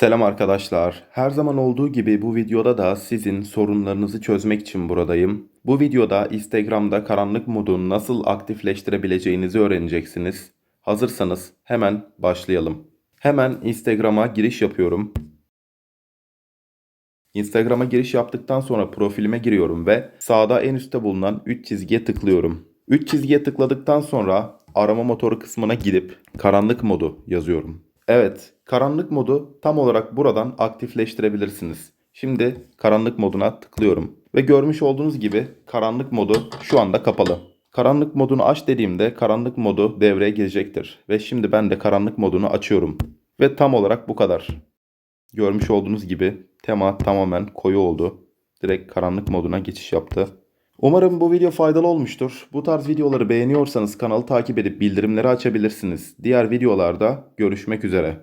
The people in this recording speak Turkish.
Selam arkadaşlar. Her zaman olduğu gibi bu videoda da sizin sorunlarınızı çözmek için buradayım. Bu videoda Instagram'da karanlık modu nasıl aktifleştirebileceğinizi öğreneceksiniz. Hazırsanız hemen başlayalım. Hemen Instagram'a giriş yapıyorum. Instagram'a giriş yaptıktan sonra profilime giriyorum ve sağda en üstte bulunan 3 çizgiye tıklıyorum. 3 çizgiye tıkladıktan sonra arama motoru kısmına gidip karanlık modu yazıyorum. Evet, karanlık modu tam olarak buradan aktifleştirebilirsiniz. Şimdi karanlık moduna tıklıyorum ve görmüş olduğunuz gibi karanlık modu şu anda kapalı. Karanlık modunu aç dediğimde karanlık modu devreye girecektir ve şimdi ben de karanlık modunu açıyorum. Ve tam olarak bu kadar. Görmüş olduğunuz gibi tema tamamen koyu oldu. Direkt karanlık moduna geçiş yaptı. Umarım bu video faydalı olmuştur. Bu tarz videoları beğeniyorsanız kanalı takip edip bildirimleri açabilirsiniz. Diğer videolarda görüşmek üzere.